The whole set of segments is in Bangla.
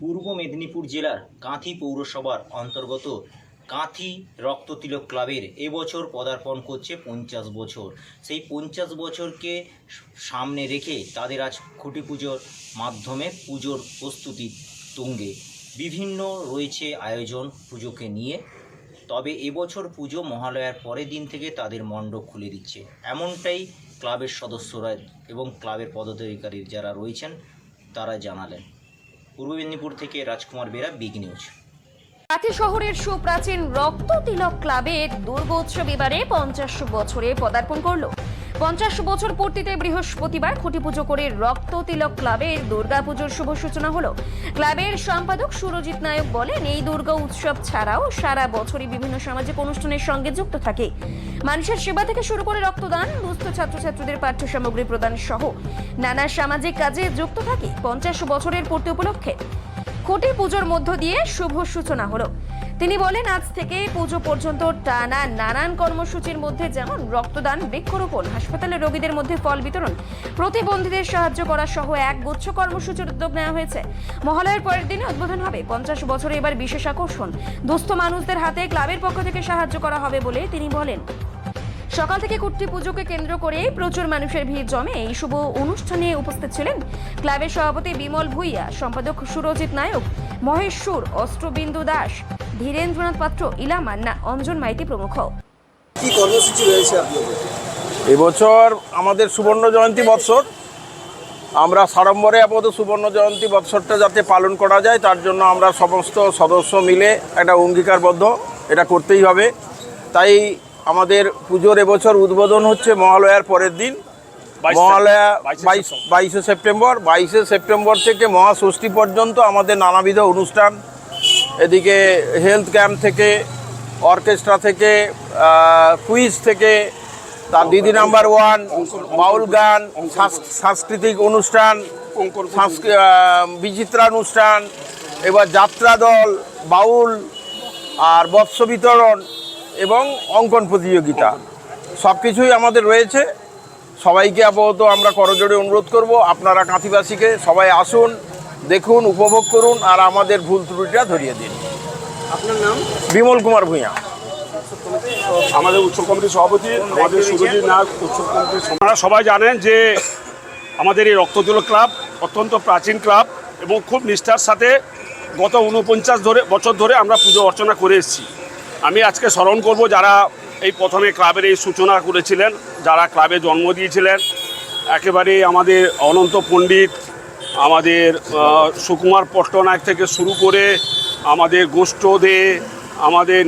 পূর্ব মেদিনীপুর জেলার কাঁথি পৌরসভার অন্তর্গত কাঁথি রক্ততিলক ক্লাবের এবছর পদার্পণ করছে পঞ্চাশ বছর। সেই পঞ্চাশ বছরকে সামনে রেখে তাদের আজ খুঁটি পুজোর মাধ্যমে পুজোর প্রস্তুতি তুঙ্গে। বিভিন্ন রয়েছে আয়োজন পুজোকে নিয়ে। তবে এবছর পুজো মহালয়ার পরের দিন থেকে তাদের মণ্ডপ খুলে দিচ্ছে। এমনটাই ক্লাবের সদস্যরা এবং ক্লাবের পদাধিকারী যারা রয়েছেন, তারা জানালেন। পূর্ব মেদিনীপুর থেকে রাজকুমার বেরা, বিগ নিউজ। কাথি শহরের সুপ্রাচীন রক্ত তিলক ক্লাবের দুর্গোৎসব এবারে পঞ্চাশ বছরে পদার্পণ করল। পঞ্চাশ বছর পূর্তিতে বৃহস্পতিবার খুঁটি পুজো করে রক্ত তিলক ক্লাবের দুর্গা পুজোর শুভ সূচনা হলো। ক্লাবের সম্পাদক সুরজিৎ নায়ক বলেন, এই দুর্গা উৎসব ছাড়াও সারা বছরই বিভিন্ন সামাজিক অনুষ্ঠানের সঙ্গে যুক্ত থাকে। মানুষের সেবা থেকে শুরু করে রক্তদান, দুস্থ ছাত্রছাত্রীদের পাঠ্য সামগ্রী প্রদান সহ নানা সামাজিক কাজে যুক্ত থাকে পঞ্চাশ বছরের পূর্তি উপলক্ষে। খুঁটি পুজোর মধ্য দিয়ে শুভ সূচনা হলো। তিনি বলেন, আজ থেকে পুজো পর্যন্ত টানা নানান কর্মসূচির মধ্যে যেমন রক্তদান, বৃক্ষরোপণ, হাসপাতালে রোগীদের মধ্যে ফল বিতরণ, প্রতিবন্ধীদের সাহায্য করা সহ এক গুচ্ছ কর্মসূচির উদ্যোগ নেওয়া হয়েছে। মহালয়ের পরের দিনে উদ্বোধন হবে পঞ্চাশ বছরে এবার বিশেষ আকর্ষণ। দুস্থ মানুষদের হাতে ক্লাবের পক্ষ থেকে সাহায্য করা হবে বলে তিনি বলেন। সকাল থেকে কুট্টি পুজোকে কেন্দ্র করে প্রচুর মানুষের ভিড় জমে। এই শুভ অনুষ্ঠানে উপস্থিত ছিলেন ক্লাবের সভাপতি বিমল ভুইয়া সম্পাদক সুরজিৎ নায়ক মহেশ সুর অস্ত্রবিন্দু দাস ধীরেন্দ্রনাথ পাত্র ইলা মান্না অঞ্জন মাইতি প্রমুখ। কি কর্মসূচি রয়েছে এবছর আমাদের সুবর্ণ জয়ন্তী বৎসর। আমরা সাড়ম্বরে আপাতত সুবর্ণ জয়ন্তী বৎসরটা যাতে পালন করা যায় তার জন্য আমরা সমস্ত সদস্য মিলে একটা অঙ্গীকারবদ্ধ এটা করতেই হবে। তাই আমাদের পুজোর এবছর উদ্বোধন হচ্ছে মহালয়ার পরের দিন। মহালয়া বাইশ বাইশে সেপ্টেম্বর। বাইশে সেপ্টেম্বর। থেকে মহাষষ্ঠী পর্যন্ত আমাদের নানাবিধ অনুষ্ঠান। এদিকে হেলথ ক্যাম্প থেকে অর্কেস্ট্রা থেকে কুইজ থেকে তার দিদি নাম্বার ওয়ান বাউল গান সাংস- সাংস্কৃতিক অনুষ্ঠান বিচিত্রানুষ্ঠান এবার যাত্রা দল বাউল আর বৎস বিতরণ। এবং অঙ্কন প্রতিযোগিতা। সব কিছুই আমাদের রয়েছে। সবাইকে আপাতত আমরা করজোড়ে অনুরোধ করব আপনারা কাঁথিবাসীকে সবাই আসুন দেখুন উপভোগ করুন আর আমাদের ভুল ত্রুটিটা ধরিয়ে দিন। আপনার নাম? বিমল কুমার ভূঁইয়া। আমাদের উৎসব কমিটির সভাপতি আমাদের সুরজিৎ নায়ক উৎসব কমিটির আপনারা সবাই জানেন যে আমাদের এই রক্ততুল ক্লাব অত্যন্ত প্রাচীন ক্লাব এবং খুব নিষ্ঠার সাথে গত উনপঞ্চাশ ধরে বছর ধরে আমরা পুজো অর্চনা করে এসেছি। আমি আজকে স্মরণ করব যারা এই প্রথমে ক্লাবের এই সূচনা করেছিলেন, যারা ক্লাবে জন্ম দিয়েছিলেন, একেবারে আমাদের অনন্ত পণ্ডিত, আমাদের সুকুমার পট্টনায়ক থেকে শুরু করে আমাদের গোষ্ঠ দে, আমাদের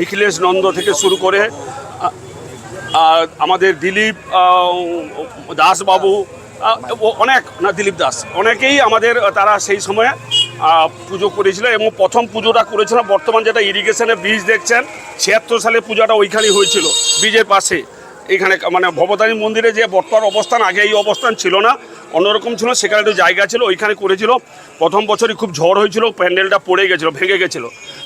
নিখিলেশ নন্দ থেকে শুরু করে আমাদের দিলীপ দাসবাবু অনেক, না, দিলীপ দাস, অনেকেই আমাদের, তারা সেই সময়ে পুজো করেছিল এবং প্রথম পুজোটা করেছিল বর্তমান যেটা ইরিগেশনের ব্রিজ দেখছেন, ছিয়াত্তর সালে পূজাটা ওইখানেই হয়েছিল ব্রিজের পাশে। এখানে মানে ভবতারী মন্দিরে যে বর্তমান অবস্থান, আগে এই অবস্থান ছিল না, অন্যরকম ছিল, সেখানে একটু জায়গা ছিল, ওইখানে করেছিল। প্রথম বছরই খুব ঝড় হয়েছিল, প্যান্ডেলটা পড়ে গেছিল, ভেঙে গেছিল।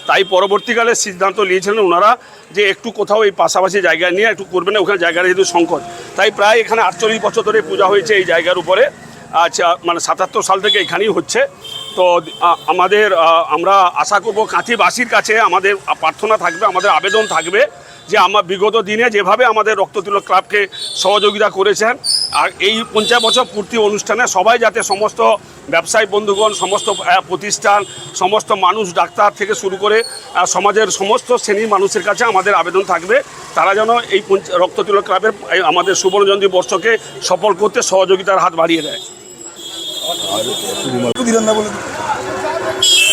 তাই পরবর্তীকালে সিদ্ধান্ত নিয়েছিলেন ওনারা যে একটু কোথাও এই পাশাপাশি জায়গা নিয়ে একটু করবেন না ওখানে জায়গাটা যেহেতু সংকট। তাই প্রায় এখানে আটচল্লিশ বছর ধরে পূজা হয়েছে এই জায়গার উপরে। আচ্ছা মানে সাতাত্তর সাল থেকে এখানেই হচ্ছে। তো আমাদের আমরা আশা করব কাঁথিবাসীর কাছে আমাদের প্রার্থনা থাকবে, আমাদের আবেদন থাকবে যে আমার বিগত দিনে যেভাবে আমাদের রক্ততুলক ক্লাবকে সহযোগিতা করেছেন, আর এই পঞ্চাশ বছর পূর্তি অনুষ্ঠানে সবাই যাতে সমস্ত ব্যবসায়ী বন্ধুগণ, সমস্ত প্রতিষ্ঠান, সমস্ত মানুষ, ডাক্তার থেকে শুরু করে সমাজের সমস্ত শ্রেণির মানুষের কাছে আমাদের আবেদন থাকবে, তারা যেন এই রক্ততুলক ক্লাবের আমাদের সুবর্ণজয়ন্তী বর্ষকে সফল করতে সহযোগিতার হাত বাড়িয়ে দেয়। দিন।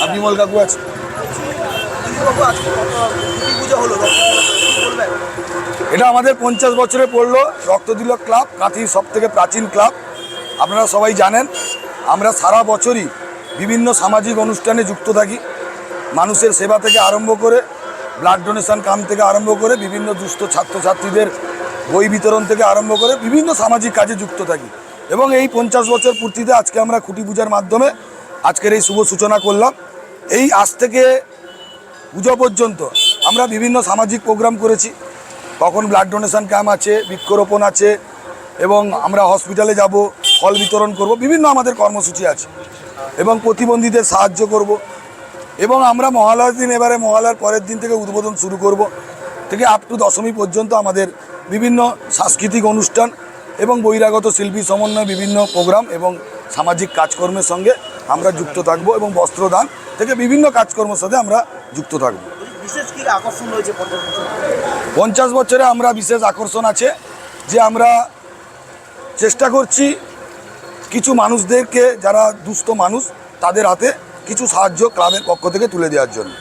আর বিমল কাকু আছে? এটা আমাদের পঞ্চাশ বছরে পড়ল রক্ততিলক ক্লাব কাঁথির সব থেকে প্রাচীন ক্লাব আপনারা সবাই জানেন, আমরা সারা বছরই বিভিন্ন সামাজিক অনুষ্ঠানে যুক্ত থাকি মানুষের সেবা থেকে আরম্ভ করে ব্লাড ডোনেশন কাম থেকে আরম্ভ করে, বিভিন্ন দুস্থ ছাত্রছাত্রীদের বই বিতরণ থেকে আরম্ভ করে, বিভিন্ন সামাজিক কাজে যুক্ত থাকি এবং এই পঞ্চাশ বছর পূর্তিতে আজকে আমরা খুঁটি পূজার মাধ্যমে আজকের এই শুভ সূচনা করলাম। এই আজ থেকে পুজো পর্যন্ত আমরা বিভিন্ন সামাজিক প্রোগ্রাম করেছি। কখন ব্লাড ডোনেশন ক্যাম্প আছে, বৃক্ষরোপণ আছে এবং আমরা হসপিটালে যাব, ফল বিতরণ করব, বিভিন্ন আমাদের কর্মসূচি আছে এবং প্রতিবন্ধীদের সাহায্য করব এবং আমরা মহালয়ার দিন এবারে মহালয়ার পরের দিন থেকে উদ্বোধন শুরু করব। থেকে আপ টু দশমী পর্যন্ত আমাদের বিভিন্ন সাংস্কৃতিক অনুষ্ঠান এবং বহিরাগত শিল্পী সমন্বয়ে বিভিন্ন প্রোগ্রাম এবং সামাজিক কাজকর্মের সঙ্গে আমরা যুক্ত থাকব এবং বস্ত্রদান থেকে বিভিন্ন কাজকর্মের সাথে আমরা যুক্ত থাকব। বিশেষ কি আকর্ষণ পঞ্চাশ পঞ্চাশ বছরে আমরা বিশেষ আকর্ষণ আছে যে আমরা চেষ্টা করছি কিছু মানুষদেরকে যারা দুস্থ মানুষ তাদের হাতে কিছু সাহায্য ক্লাবের পক্ষ থেকে তুলে দেওয়ার জন্য।